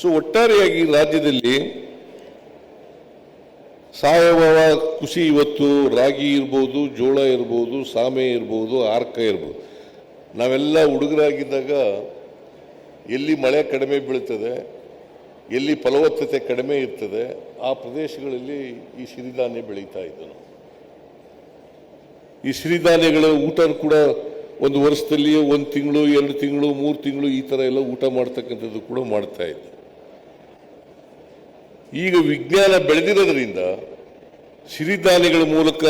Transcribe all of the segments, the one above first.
So ಒಟ್ಟಾರೆಯಾಗಿ ರಾಜ್ಯದಲ್ಲಿ ಸಾವಯವ ಕೃಷಿ ಇವತ್ತು ರಾಗಿ ಇರ್ಬೋದು, ಜೋಳ ಇರ್ಬೋದು, ಸಾಮೆ ಇರ್ಬೋದು, ಆರ್ಕ ಇರ್ಬೋದು. ನಾವೆಲ್ಲ ಹುಡುಗರಾಗಿದ್ದಾಗ ಎಲ್ಲಿ ಮಳೆ ಕಡಿಮೆ ಬೀಳ್ತದೆ, ಎಲ್ಲಿ ಫಲವತ್ತತೆ ಕಡಿಮೆ ಇರ್ತದೆ, ಆ ಪ್ರದೇಶಗಳಲ್ಲಿ ಈ ಸಿರಿಧಾನ್ಯ ಬೆಳೀತಾ ಇದ್ದು ನಾವು. ಈ ಸಿರಿಧಾನ್ಯಗಳ ಊಟ ಕೂಡ ಒಂದು ವರ್ಷದಲ್ಲಿ ಒಂದು ತಿಂಗಳು, ಎರಡು ತಿಂಗಳು, ಮೂರು ತಿಂಗಳು ಈ ಥರ ಎಲ್ಲ ಊಟ ಮಾಡ್ತಕ್ಕಂಥದ್ದು ಕೂಡ ಮಾಡ್ತಾ ಇದ್ದೆ ಈಗ ವಿಜ್ಞಾನ ಬೆಳೆದಿರೋದ್ರಿಂದ ಸಿರಿಧಾನ್ಯಗಳ ಮೂಲಕ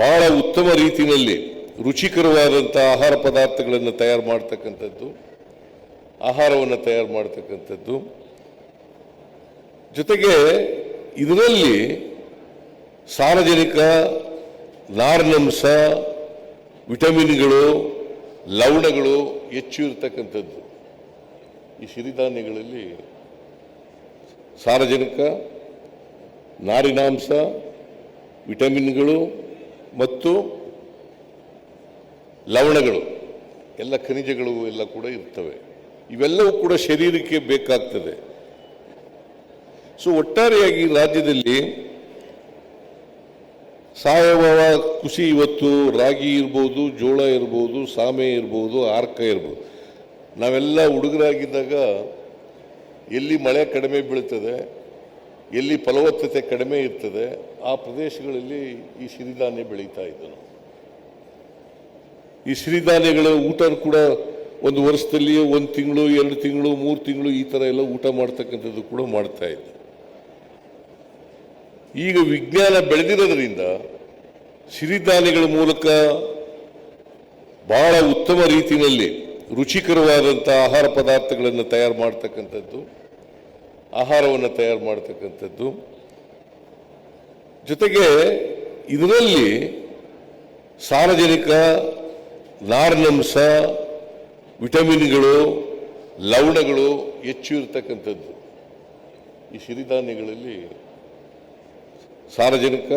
ಬಹಳ ಉತ್ತಮ ರೀತಿಯಲ್ಲಿ ರುಚಿಕರವಾದಂಥ ಆಹಾರ ಪದಾರ್ಥಗಳನ್ನು ತಯಾರು ಮಾಡ್ತಕ್ಕಂಥದ್ದು, ಆಹಾರವನ್ನು ತಯಾರು ಮಾಡ್ತಕ್ಕಂಥದ್ದು. ಜೊತೆಗೆ ಇದರಲ್ಲಿ ಸಾರ್ವಜನಿಕ ನಾರಿನಂಶ, ವಿಟಮಿನ್ಗಳು, ಲವಣಗಳು ಹೆಚ್ಚು ಇರತಕ್ಕಂಥದ್ದು. ಈ ಸಿರಿಧಾನ್ಯಗಳಲ್ಲಿ ಸಾರಜನಕ ನಾರಿನಾಂಶ ವಿಟಮಿನ್ಗಳು ಮತ್ತು ಲವಣಗಳು. ಎಲ್ಲ ಖನಿಜಗಳು ಎಲ್ಲ ಕೂಡ ಇರ್ತವೆ. ಇವೆಲ್ಲವೂ ಕೂಡ ಶರೀರಕ್ಕೆ ಬೇಕಾಗ್ತದೆ. ಸೊ ಒಟ್ಟಾರೆಯಾಗಿ ರಾಜ್ಯದಲ್ಲಿ ಸಾವಯವ ಕೃಷಿ ಇವತ್ತು ರಾಗಿ ಇರ್ಬೋದು, ಜೋಳ ಇರ್ಬೋದು, ಸಾಮೆ ಇರ್ಬೋದು, ಆರ್ಕ ಇರ್ಬೋದು. ನಾವೆಲ್ಲ ಹುಡುಗರಾಗಿದ್ದಾಗ ಎಲ್ಲಿ ಮಳೆ ಕಡಿಮೆ ಬೀಳ್ತದೆ, ಎಲ್ಲಿ ಫಲವತ್ತತೆ ಕಡಿಮೆ ಇರ್ತದೆ, ಆ ಪ್ರದೇಶಗಳಲ್ಲಿ ಈ ಸಿರಿಧಾನ್ಯ ಬೆಳೀತಾ ಇದ್ದನು. ಈ ಸಿರಿಧಾನ್ಯಗಳ ಊಟ ಕೂಡ ಒಂದು ವರ್ಷದಲ್ಲಿ ಒಂದು ತಿಂಗಳು, ಎರಡು ತಿಂಗಳು, ಮೂರು ತಿಂಗಳು ಈ ಥರ ಎಲ್ಲ ಊಟ ಮಾಡ್ತಕ್ಕಂಥದ್ದು ಕೂಡ ಮಾಡ್ತಾ ಇದ್ದ. ಈಗ ವಿಜ್ಞಾನ ಬೆಳೆದಿರೋದ್ರಿಂದ ಸಿರಿಧಾನ್ಯಗಳ ಮೂಲಕ ಬಹಳ ಉತ್ತಮ ರೀತಿಯಲ್ಲಿ ರುಚಿಕರವಾದಂಥ ಆಹಾರ ಪದಾರ್ಥಗಳನ್ನು ತಯಾರು ಮಾಡ್ತಕ್ಕಂಥದ್ದು, ಆಹಾರವನ್ನು ತಯಾರು ಮಾಡ್ತಕ್ಕಂಥದ್ದು. ಜೊತೆಗೆ ಇದರಲ್ಲಿ ಸಾರ್ವಜನಿಕ ನಾರಿನಂಶ ವಿಟಮಿನ್ಗಳು, ಲವಣಗಳು ಹೆಚ್ಚು ಇರತಕ್ಕಂಥದ್ದು ಈ ಸಿರಿಧಾನ್ಯಗಳಲ್ಲಿ ಸಾರ್ವಜನಿಕ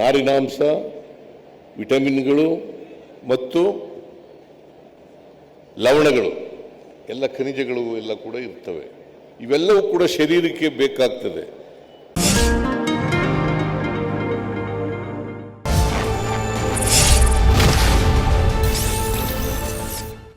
ನಾರಿನಾಂಶ ವಿಟಮಿನ್ಗಳು ಮತ್ತು ಲವಣಗಳು. ಎಲ್ಲ ಖನಿಜಗಳು ಎಲ್ಲ ಕೂಡ ಇರ್ತವೆ. ಇವೆಲ್ಲವೂ ಕೂಡ ಶರೀರಕ್ಕೆ ಬೇಕಾಗ್ತದೆ.